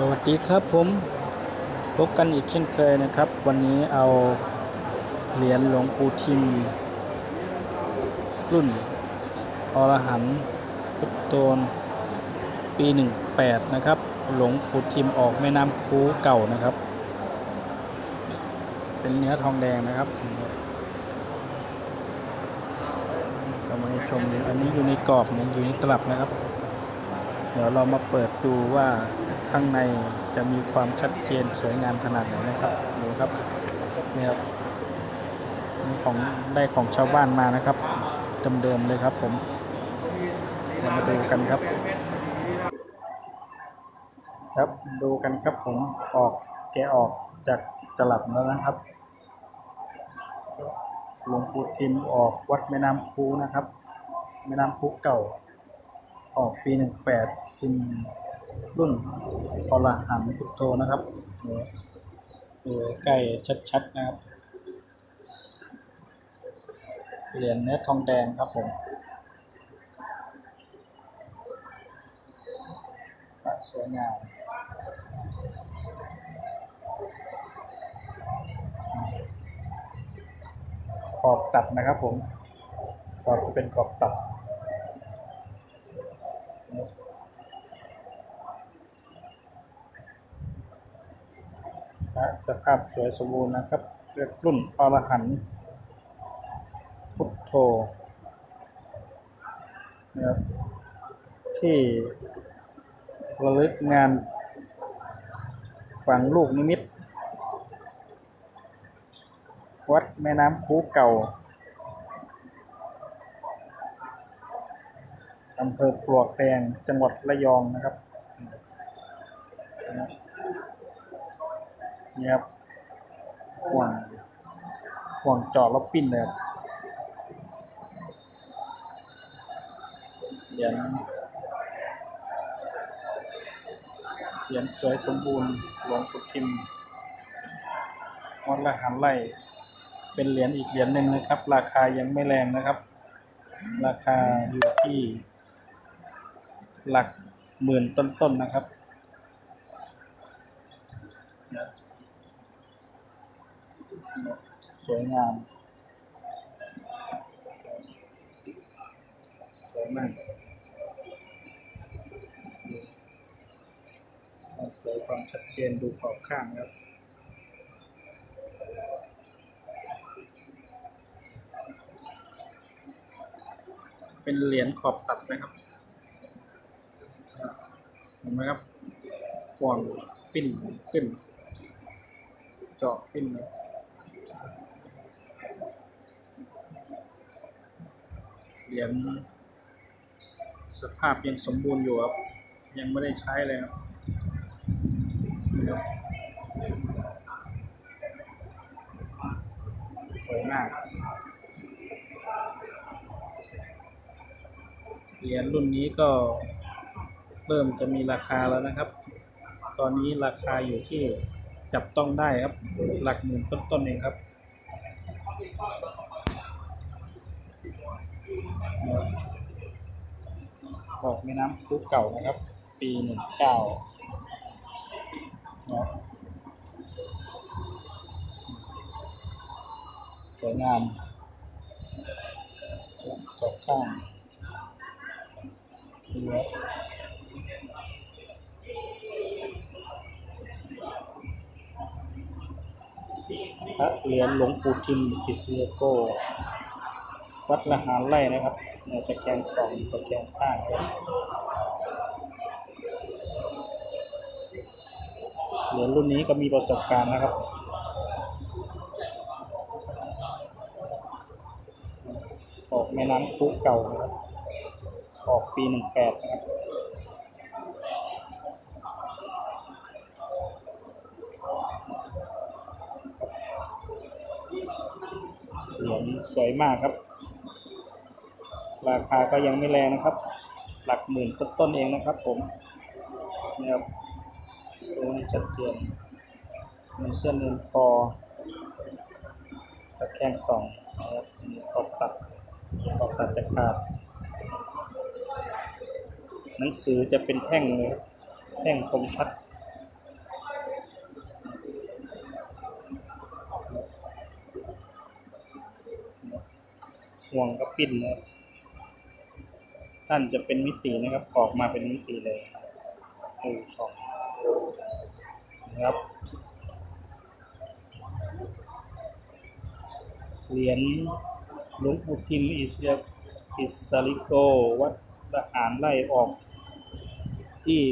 สวัสดีครับผมพบกันอีกเช่นเคยนะครับ วันนี้เอาเหรียญหลวงปู่ทิม รุ่นอรหันต์พุทโตนปี 18 นะครับ หลวงปู่ทิมออกแม่น้ำคูเก่านะครับ เป็นเนื้อทองแดงนะครับเรามาชมดูอันนี้อยู่ในกรอบนี่ยอยู่ในตลับนะครับ เดี๋ยวเรามาเปิดดูว่า ข้างในจะมีความชัดเจนสวยงามขนาดไหนนะครับดูครับนี่ครับนี่ของได้ของชาวบ้านมานะครับเดิมๆเลยครับผมเรามาดูกันครับ ครับดูกันครับผมออกแกะออกจากตลับแล้วนะครับหลวงปู่ทิมออกวัดแม่น้ำคูนะครับ แม่น้ำคูเก่า ออกปีหนึ่งแปดพิม รุ่นอรหันพุทโธนะครับดูใกล้ชัดๆนะครับ เหรียญเนื้อทองแดงครับผมสวยงามขอบตัดนะครับผมขอบเป็นขอบตัด พระสภาพสวยสมบูรณ์นะครับเรียกรุ่นอรหันต์พุทโธนะครับที่ระลึกงานฝังลูกนิมิต วัดแม่น้ำคูเก่าอำเภอปลวกแดงจังหวัดระยองนะครับ นี่ครับห่วงห่วงจอดแล้วปิ้นเลยครับเหรียญเหรียญสวยสมบูรณ์หลวงปู่ทิมวัดละหันไล่เป็นเหรียญอีกเหรียญหนึ่งนะครับ ราคายังไม่แรงนะครับ ราคาอยู่ที่หลักหมื่นต้นๆนะครับ สวยงามสวยมากความสวยความชัดเจนดูขอบข้างครับเป็นเหรียญขอบตัดนะครับ เห็นไหมครับห่วงปิ้นขึ้น เจาะปิ้นเล เหรียญสภาพยังสมบูรณ์อยู่ครับ ยังไม่ได้ใช้เลยครับสวยมากเหรียญรุ่นนี้ก็เริ่มจะมีราคาแล้วนะครับ ตอนนี้ราคาอยู่ที่จับต้องได้ครับ หลักหมื่นต้นๆเองครับ ออกแม่น้ำคุกเก่านะครับ ปีหนึ่งเก้าสวยงามจบข้างเหลือพระเหรียญหลวงปู่ทิมปิเซโก วัดละหารไร่นะครับเนี่ยตะแกรงสองตะแกรงข้างครับเหรียญรุ่นนี้ก็มีประสบการณ์นะครับออกแม่น้ำคุกเก่านะครับออกปีหนึ่งแปดนะครับเหรียญสวยมากครับ ราคาก็ยังไม่แรงนะครับ หลักหมื่นต้นต้นเองนะครับผมนะครับตัวนี้ชัดเจนมีเส้นเงินคอตะแคงสองนะครับขอบตัดขอบตัดจะขาดหนังสือจะเป็นแท่งเลยแท่งคมชัดห่วงก็ปิ้นนะครับ ท่านจะเป็นมิตินะครับ ออกมาเป็นมิติเลยหนึ่งสองนะครับเหรียญหลวงปู่ทิมอิสยอิสาลิโก วัดทหารไล่ออก ที่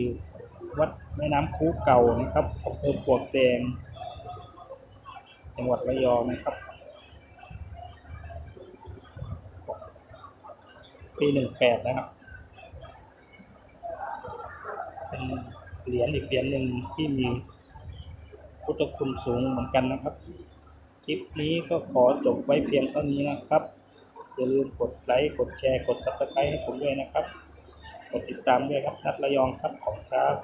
วัดแม่น้ำคูเก่านะครับอำเภอปวกแดง จังหวัดระยองนะครับ ปีหนึ่งแปดนะครับ เป็นเหรียญอีกเหรียญหนึ่งที่มีพุทธคุณสูงเหมือนกันนะครับ คลิปนี้ก็ขอจบไว้เพียงเท่านี้นะครับ อย่าลืมกดไลค์ กดแชร์ กดซับสไครต์ให้ผมด้วยนะครับ กดติดตามด้วยครับนัดระยองครับ ขอบคุณครับ